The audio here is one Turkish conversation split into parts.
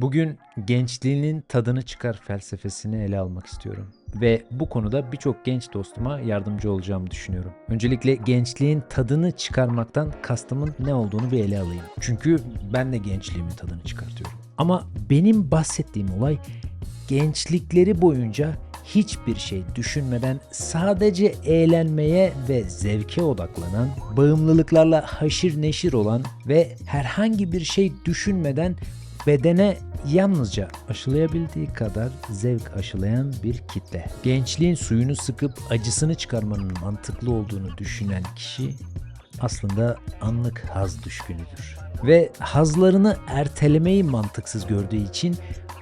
Bugün gençliğinin tadını çıkar felsefesini ele almak istiyorum. Ve bu konuda birçok genç dostuma yardımcı olacağımı düşünüyorum. Öncelikle gençliğin tadını çıkarmaktan kastımın ne olduğunu bir ele alayım. Çünkü ben de gençliğimin tadını çıkartıyorum. Ama benim bahsettiğim olay gençlikleri boyunca hiçbir şey düşünmeden sadece eğlenmeye ve zevke odaklanan, bağımlılıklarla haşir neşir olan ve herhangi bir şey düşünmeden bedene yalnızca aşılayabildiği kadar zevk aşılayan bir kitle. Gençliğin suyunu sıkıp acısını çıkarmanın mantıklı olduğunu düşünen kişi aslında anlık haz düşkünüdür. Ve hazlarını ertelemeyi mantıksız gördüğü için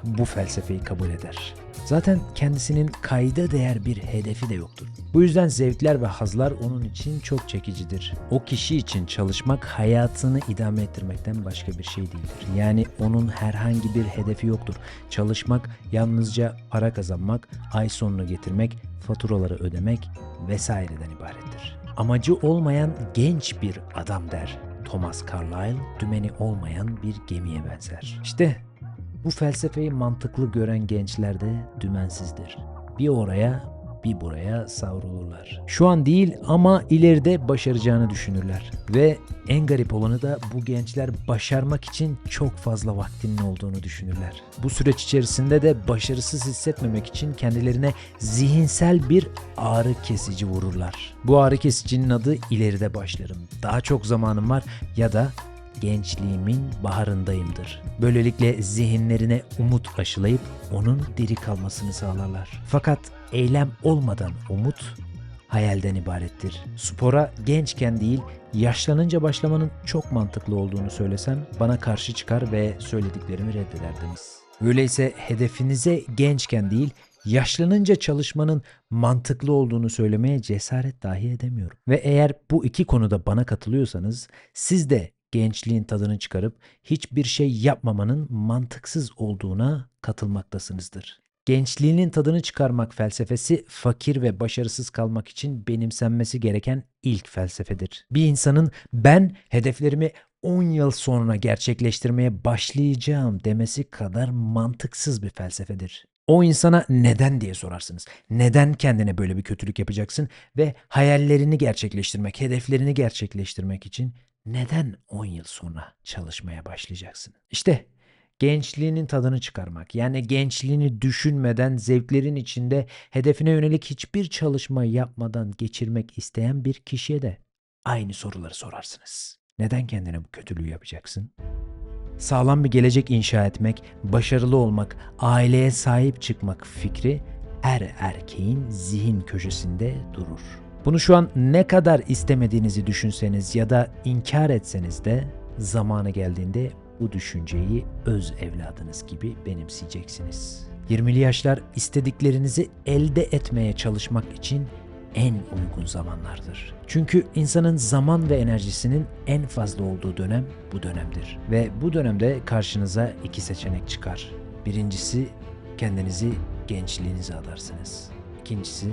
bu felsefeyi kabul eder. Zaten kendisinin kayda değer bir hedefi de yoktur. Bu yüzden zevkler ve hazlar onun için çok çekicidir. O kişi için çalışmak hayatını idame ettirmekten başka bir şey değildir. Yani onun herhangi bir hedefi yoktur. Çalışmak yalnızca para kazanmak, ay sonunu getirmek, faturaları ödemek vesaireden ibarettir. Amacı olmayan genç bir adam der. Thomas Carlyle dümeni olmayan bir gemiye benzer. İşte bu felsefeyi mantıklı gören gençler de dümensizdir. Bir oraya bir buraya savrulurlar. Şu an değil ama ileride başaracağını düşünürler. Ve en garip olanı da bu gençler başarmak için çok fazla vaktinin olduğunu düşünürler. Bu süreç içerisinde de başarısız hissetmemek için kendilerine zihinsel bir ağrı kesici vururlar. Bu ağrı kesicinin adı ileride başlarım. Daha çok zamanım var ya da gençliğimin baharındayımdır. Böylelikle zihinlerine umut aşılayıp onun diri kalmasını sağlarlar. Fakat eylem olmadan umut hayalden ibarettir. Spora gençken değil, yaşlanınca başlamanın çok mantıklı olduğunu söylesem bana karşı çıkar ve söylediklerimi reddederdiniz. Öyleyse hedefinize gençken değil, yaşlanınca çalışmanın mantıklı olduğunu söylemeye cesaret dahi edemiyorum. Ve eğer bu iki konuda bana katılıyorsanız siz de gençliğin tadını çıkarıp hiçbir şey yapmamanın mantıksız olduğuna katılmaktasınızdır. Gençliğinin tadını çıkarmak felsefesi fakir ve başarısız kalmak için benimsenmesi gereken ilk felsefedir. Bir insanın ben hedeflerimi 10 yıl sonra gerçekleştirmeye başlayacağım demesi kadar mantıksız bir felsefedir. O insana neden diye sorarsınız. Neden kendine böyle bir kötülük yapacaksın ve hayallerini gerçekleştirmek, hedeflerini gerçekleştirmek için neden 10 yıl sonra çalışmaya başlayacaksın? İşte gençliğinin tadını çıkarmak. Yani gençliğini düşünmeden zevklerin içinde hedefine yönelik hiçbir çalışma yapmadan geçirmek isteyen bir kişiye de aynı soruları sorarsınız. Neden kendine bu kötülüğü yapacaksın? Sağlam bir gelecek inşa etmek, başarılı olmak, aileye sahip çıkmak fikri her erkeğin zihin köşesinde durur. Bunu şu an ne kadar istemediğinizi düşünseniz ya da inkar etseniz de zamanı geldiğinde bu düşünceyi öz evladınız gibi benimseyeceksiniz. 20'li yaşlar istediklerinizi elde etmeye çalışmak için en uygun zamanlardır. Çünkü insanın zaman ve enerjisinin en fazla olduğu dönem bu dönemdir. Ve bu dönemde karşınıza iki seçenek çıkar. Birincisi kendinizi gençliğinize adarsınız. İkincisi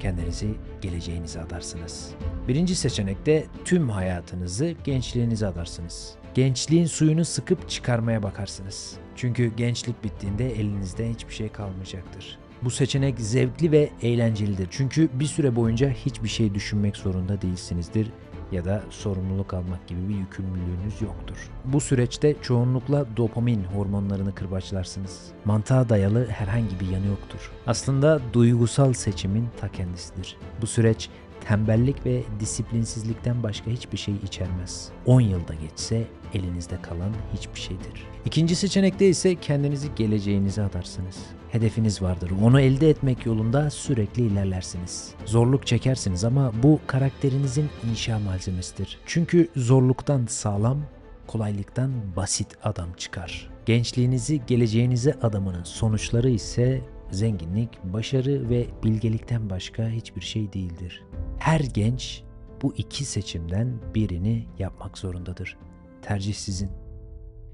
kendinizi geleceğinize adarsınız. Birinci seçenekte tüm hayatınızı gençliğinize adarsınız. Gençliğin suyunu sıkıp çıkarmaya bakarsınız. Çünkü gençlik bittiğinde elinizde hiçbir şey kalmayacaktır. Bu seçenek zevkli ve eğlencelidir. Çünkü bir süre boyunca hiçbir şey düşünmek zorunda değilsinizdir ya da sorumluluk almak gibi bir yükümlülüğünüz yoktur. Bu süreçte çoğunlukla dopamin hormonlarını kırbaçlarsınız. Mantığa dayalı herhangi bir yanı yoktur. Aslında duygusal seçimin ta kendisidir. Bu süreç tembellik ve disiplinsizlikten başka hiçbir şey içermez. 10 yılda geçse elinizde kalan hiçbir şeydir. İkinci seçenekte ise kendinizi geleceğinize adarsınız. Hedefiniz vardır. Onu elde etmek yolunda sürekli ilerlersiniz. Zorluk çekersiniz ama bu karakterinizin inşa malzemesidir. Çünkü zorluktan sağlam, kolaylıktan basit adam çıkar. Gençliğinizi geleceğinize adamanın sonuçları ise zenginlik, başarı ve bilgelikten başka hiçbir şey değildir. Her genç bu iki seçimden birini yapmak zorundadır. Tercih sizin.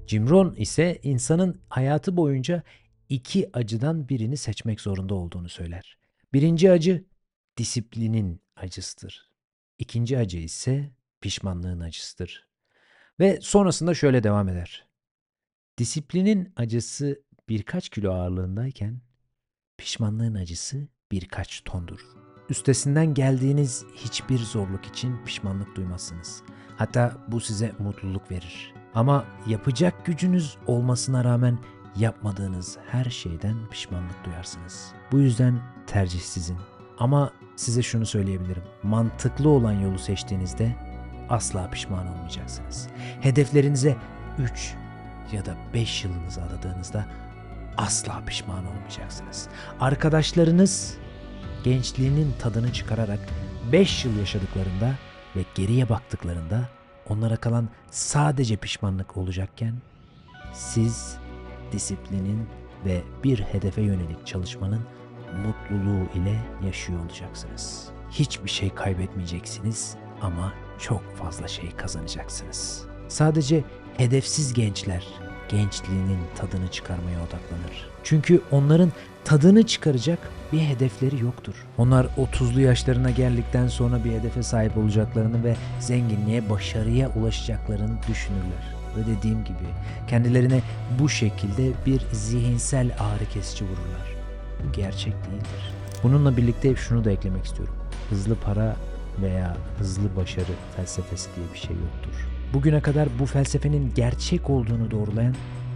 Jim Rohn ise insanın hayatı boyunca iki acıdan birini seçmek zorunda olduğunu söyler. Birinci acı disiplinin acısıdır. İkinci acı ise pişmanlığın acısıdır. Ve sonrasında şöyle devam eder. Disiplinin acısı birkaç kilo ağırlığındayken pişmanlığın acısı birkaç tondur. Üstesinden geldiğiniz hiçbir zorluk için pişmanlık duymazsınız. Hatta bu size mutluluk verir. Ama yapacak gücünüz olmasına rağmen yapmadığınız her şeyden pişmanlık duyarsınız. Bu yüzden tercih sizin. Ama size şunu söyleyebilirim. Mantıklı olan yolu seçtiğinizde asla pişman olmayacaksınız. Hedeflerinize 3 ya da 5 yılınızı adadığınızda asla pişman olmayacaksınız. Arkadaşlarınız gençliğinin tadını çıkararak 5 yıl yaşadıklarında ve geriye baktıklarında onlara kalan sadece pişmanlık olacakken siz disiplinin ve bir hedefe yönelik çalışmanın mutluluğu ile yaşıyor olacaksınız. Hiçbir şey kaybetmeyeceksiniz ama çok fazla şey kazanacaksınız. Sadece hedefsiz gençler gençliğinin tadını çıkarmaya odaklanır. Çünkü onların tadını çıkaracak bir hedefleri yoktur. Onlar 30'lu yaşlarına geldikten sonra bir hedefe sahip olacaklarını ve zenginliğe, başarıya ulaşacaklarını düşünürler. Ve dediğim gibi kendilerine bu şekilde bir zihinsel ağrı kesici vururlar. Bu gerçek değildir. Bununla birlikte şunu da eklemek istiyorum. Hızlı para veya hızlı başarı felsefesi diye bir şey yoktur. Bugüne kadar bu felsefenin gerçek olduğunu doğrulayan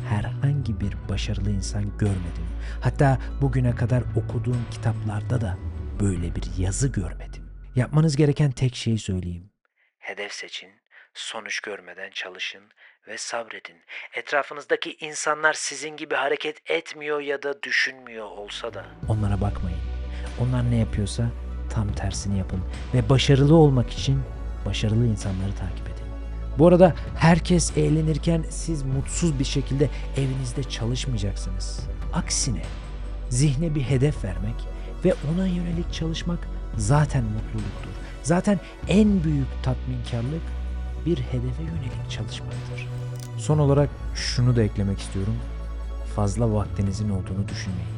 herhangi bir başarılı insan görmedim. Hatta bugüne kadar okuduğum kitaplarda da böyle bir yazı görmedim. Yapmanız gereken tek şeyi söyleyeyim. Hedef seçin, sonuç görmeden çalışın ve sabredin. Etrafınızdaki insanlar sizin gibi hareket etmiyor ya da düşünmüyor olsa da onlara bakmayın. Onlar ne yapıyorsa tam tersini yapın ve başarılı olmak için başarılı insanları takip edin. Bu arada herkes eğlenirken siz mutsuz bir şekilde evinizde çalışmayacaksınız. Aksine zihne bir hedef vermek ve ona yönelik çalışmak zaten mutluluktur. Zaten en büyük tatminkarlık bir hedefe yönelik çalışmaktır. Son olarak şunu da eklemek istiyorum. Fazla vaktinizin olduğunu düşünmeyin.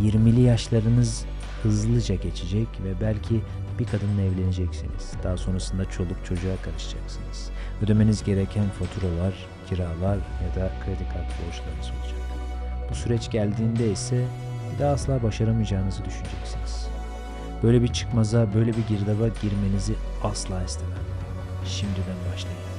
20'li yaşlarınız hızlıca geçecek ve belki bir kadınla evleneceksiniz. Daha sonrasında çoluk çocuğa karışacaksınız. Ödemeniz gereken faturalar, kiralar ya da kredi kartı borçlarınız olacak. Bu süreç geldiğinde ise bir daha asla başaramayacağınızı düşüneceksiniz. Böyle bir çıkmaza, böyle bir girdaba girmenizi asla istemem. Şimdiden başlayın.